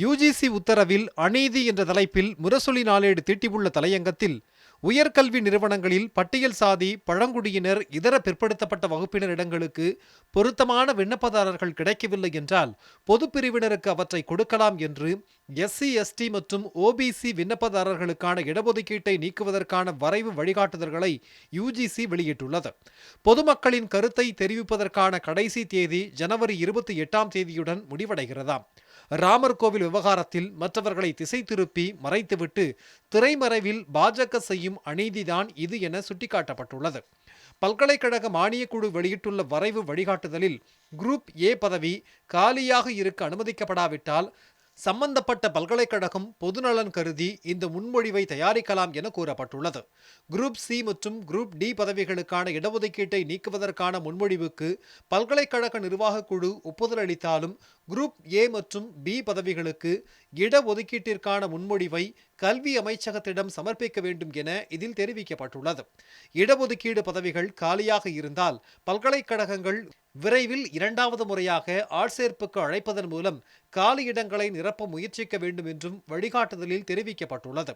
UGC உத்தரவில் அநீதி என்ற தலைப்பில் முரசொலி நாளேடு தீட்டியுள்ள தலையங்கத்தில் உயர்கல்வி நிறுவனங்களில் பட்டியல் சாதி பழங்குடியினர் இதர பிற்படுத்தப்பட்ட வகுப்பினர் இடங்களுக்கு பொருத்தமான விண்ணப்பதாரர்கள் கிடைக்கவில்லை என்றால் பொதுப்பிரிவினருக்கு அவற்றை கொடுக்கலாம் என்று எஸ்சி எஸ்டி மற்றும் ஓபிசி விண்ணப்பதாரர்களுக்கான இடஒதுக்கீட்டை நீக்குவதற்கான வரைவு வழிகாட்டுதல்களை யுஜிசி வெளியிட்டுள்ளது. பொதுமக்களின் கருத்தை தெரிவிப்பதற்கான கடைசி தேதி ஜனவரி இருபத்தி எட்டாம் தேதியுடன் முடிவடைகிறதாம். ராமர் கோவில் விவகாரத்தில் மற்றவர்களை திசை திருப்பி மறைத்துவிட்டு திரைமறைவில் பாஜக செய்யும் அநீதிதான் இது என சுட்டிக்காட்டப்பட்டுள்ளது. பல்கலைக்கழக மானியக்குழு வெளியிட்டுள்ள வரைவு வழிகாட்டுதலில் குரூப் ஏ பதவி காலியாக இருக்க அனுமதிக்கப்படாவிட்டால் சம்பந்தப்பட்ட பல்கலைக்கழகம் பொதுநலன் கருதி இந்த முன்மொழிவை தயாரிக்கலாம் என கூறப்பட்டுள்ளது. குரூப் சி மற்றும் குரூப் டி பதவிகளுக்கான இடஒதுக்கீட்டை நீக்குவதற்கான முன்மொழிவுக்கு பல்கலைக்கழக நிர்வாகக் குழு ஒப்புதல் அளித்தாலும் குரூப் ஏ மற்றும் பி பதவிகளுக்கு இடஒதுக்கீட்டிற்கான முன்மொழிவை கல்வி அமைச்சகத்திடம் சமர்ப்பிக்க வேண்டும் என இதில் தெரிவிக்கப்பட்டுள்ளது. இடஒதுக்கீடு பதவிகள் காலியாக இருந்தால் பல்கலைக்கழகங்கள் விரைவில் இரண்டாவது முறையாக ஆட்சேர்ப்புக்கு அழைப்பதன் மூலம் காலி இடங்களை நிரப்ப முயற்சிக்க வேண்டும் என்றும் வழிகாட்டுதலில் தெரிவிக்கப்பட்டுள்ளது.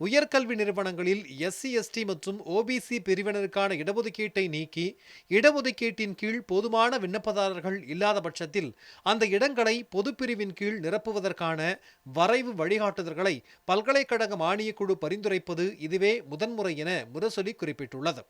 உயர்கல்வி நிறுவனங்களில் எஸ்சி எஸ்டி மற்றும் ஓபிசி பிரிவினருக்கான இடஒதுக்கீட்டை நீக்கி இடஒதுக்கீட்டின் கீழ் போதுமான விண்ணப்பதாரர்கள் இல்லாத பட்சத்தில் அந்த இடங்கள் பொதுப்பிரிவின் கீழ் நிரப்புவதற்கான வரைவு வழிகாட்டுதல்களை பல்கலைக்கழக மானியக்குழு பரிந்துரைப்பது இதுவே முதன்முறை என முரசொலி குறிப்பிட்டுள்ளது.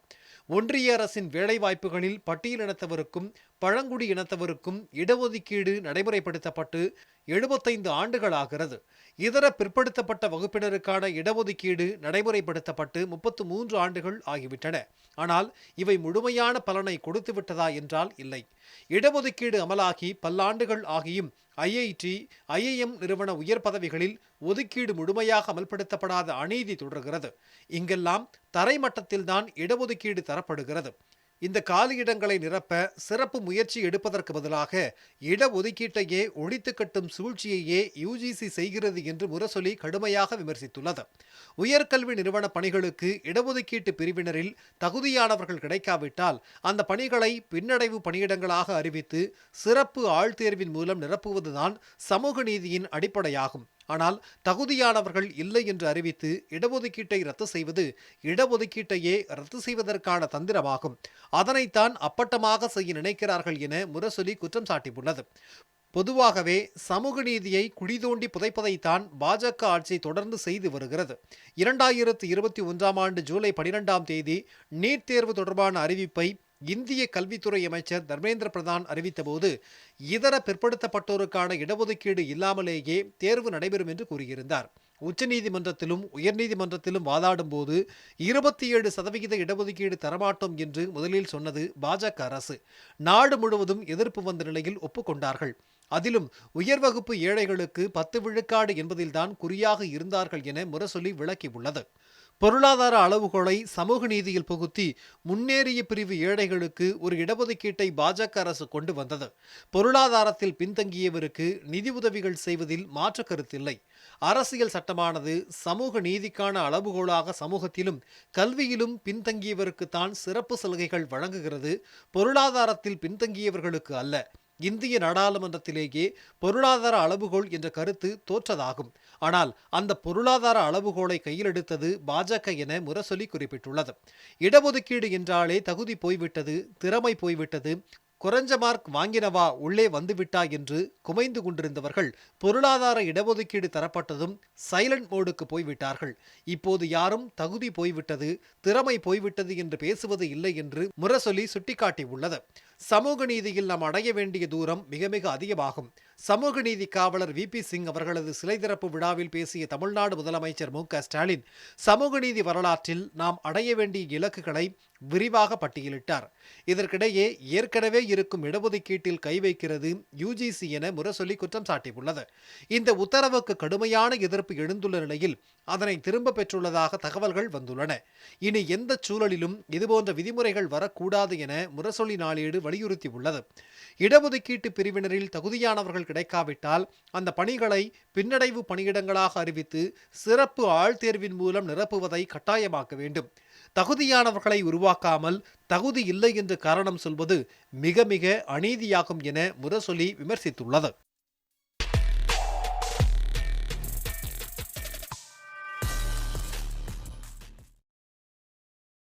ஒன்றிய அரசின் வேலைவாய்ப்புகளில் பட்டியலினத்தவருக்கும் பழங்குடி இனத்தவருக்கும் இடஒதுக்கீடு நடைமுறைப்படுத்தப்பட்டு எழுபத்தைந்து ஆண்டுகள் ஆகிறது இதர பிற்படுத்தப்பட்ட வகுப்பினருக்கான இடஒதுக்கீடு நடைமுறைப்படுத்தப்பட்டு முப்பத்து மூன்று ஆண்டுகள் ஆகிவிட்டன. ஆனால் இவை முழுமையான பலனை கொடுத்து விட்டதா என்றால் இல்லை. இடஒதுக்கீடு அமலாகி பல்லாண்டுகள் ஆகியும் ஐஐடி ஐஐஎம் நிறுவன உயர் பதவிகளில் ஒதுக்கீடு முழுமையாக அமல்படுத்தப்படாத அநீதி தொடர்கிறது. இங்கெல்லாம் தரைமட்டத்தில்தான் இடஒதுக்கீடு தரப்படுகிறது. இந்த காலியிடங்களை நிரப்ப சிறப்பு முயற்சி எடுப்பதற்கு பதிலாக இடஒதுக்கீட்டையே ஒழித்து கட்டும் சூழ்ச்சியையே யுஜிசி செய்கிறது என்று முரசொலி கடுமையாக விமர்சித்துள்ளது. உயர்கல்வி நிறுவன பணிகளுக்கு இடஒதுக்கீட்டு பிரிவினரில் தகுதியானவர்கள் கிடைக்காவிட்டால் அந்த பணிகளை பின்னடைவு பணியிடங்களாக அறிவித்து சிறப்பு ஆழ்தேர்வின் மூலம் நிரப்புவதுதான் சமூக நீதியின் அடிப்படையாகும். ஆனால் தகுதியானவர்கள் இல்லை என்று அறிவித்து இடஒதுக்கீட்டை ரத்து செய்வது இடஒதுக்கீட்டையே ரத்து செய்வதற்கான தந்திரமாகும். அதனைத்தான் அப்பட்டமாக செய்ய நினைக்கிறார்கள் என முரசொலி குற்றம் சாட்டியுள்ளது. பொதுவாகவே சமூக நீதியை குடிதோண்டி புதைப்பதைத்தான் பாஜக ஆட்சி தொடர்ந்து செய்து வருகிறது. இரண்டாயிரத்து இருபத்தி ஒன்றாம் ஆண்டு ஜூலை பனிரெண்டாம் தேதி நீட் தேர்வு தொடர்பான அறிவிப்பை இந்திய கல்வித்துறை அமைச்சர் தர்மேந்திர பிரதான் அறிவித்தபோது இதர பிற்படுத்தப்பட்டோருக்கான இடஒதுக்கீடு இல்லாமலேயே தேர்வு நடைபெறும் என்று கூறியிருந்தார். உச்சநீதிமன்றத்திலும் உயர்நீதிமன்றத்திலும் வாதாடும் போது இருபத்தி ஏழு சதவிகித இடஒதுக்கீடு தரமாட்டோம் என்று முதலில் சொன்னது பாஜக அரசு. நாடு முழுவதும் எதிர்ப்பு வந்த நிலையில் ஒப்புக்கொண்டார்கள். அதிலும் உயர் வகுப்பு ஏழைகளுக்கு பத்து விழுக்காடு என்பதில்தான் குறியாக இருந்தார்கள் என முரசொலி விளக்கியுள்ளது பொருளாதார அளவுகோலை சமூக நீதியில் புகுத்தி முன்னேறிய பிரிவு ஏழைகளுக்கு ஒரு இடஒதுக்கீட்டை பாஜக அரசு கொண்டு வந்தது. பொருளாதாரத்தில் பின்தங்கியவருக்கு நிதி உதவிகள் செய்வதில் மாற்று கருத்தில்லை. அரசியல் சட்டமானது சமூக நீதிக்கான அளவுகோலாக சமூகத்திலும் கல்வியிலும் பின்தங்கியவருக்குத்தான் சிறப்பு சலுகைகள் வழங்குகிறது. பொருளாதாரத்தில் பின்தங்கியவர்களுக்கு அல்ல இந்திய நாடாளுமன்றத்திலேயே பொருளாதார அளவுகோல் என்ற கருத்து தோற்றதாகும். ஆனால் அந்த பொருளாதார அளவுகோலை கையிலெடுத்தது பாஜக என முரசொலி குறிப்பிட்டுள்ளது. இடஒதுக்கீடு என்றாலே தகுதி போய்விட்டது திறமை போய்விட்டது குறைஞ்ச மார்க் வாங்கினவா உள்ளே வந்துவிட்டா என்று குமைந்து கொண்டிருந்தவர்கள் பொருளாதார இடஒதுக்கீடு தரப்பட்டதும் சைலண்ட் மோடுக்கு போய்விட்டார்கள். இப்போது யாரும் தகுதி போய்விட்டது திறமை போய்விட்டது என்று பேசுவது இல்லை என்று முரசொலி சுட்டிக்காட்டியுள்ளது. சமூக நீதியில் நாம் அடைய வேண்டிய தூரம் மிக மிக அதிகமாகும். சமூக நீதி காவலர் வி பி சிங் அவர்களது சிலை திறப்பு விழாவில் பேசிய தமிழ்நாடு முதலமைச்சர் மு. க. ஸ்டாலின் சமூக நீதி வரலாற்றில் நாம் அடைய வேண்டிய இலக்குகளை விரிவாக பட்டியலிட்டார். இதற்கிடையே ஏற்கனவே இருக்கும் இடஒதுக்கீட்டில் கை வைக்கிறது யுஜிசி என முரசொலி குற்றம் சாட்டியுள்ளது. இந்த உத்தரவுக்கு கடுமையான எதிர்ப்பு எழுந்துள்ள நிலையில் அதனை திரும்ப பெற்றுள்ளதாக தகவல்கள் வந்துள்ளன. இனி எந்த சூழலிலும் இதுபோன்ற விதிமுறைகள் வரக்கூடாது என முரசொலி நாளேடு வலியுறுத்தியுள்ளது. இடஒதுக்கீட்டு பிரிவினரில் தகுதியானவர்கள் கிடைக்காவிட்டால் அந்த பணிகளை பின்னடைவு பணியிடங்களாக அறிவித்து சிறப்பு ஆழ்தேர்வின் மூலம் நிரப்புவதை கட்டாயமாக்க வேண்டும். தகுதியானவர்களை உருவாக்காமல் தகுதி இல்லை என்று காரணம் சொல்வது மிக மிக அநீதியாகும் என முரசொலி விமர்சித்துள்ளது.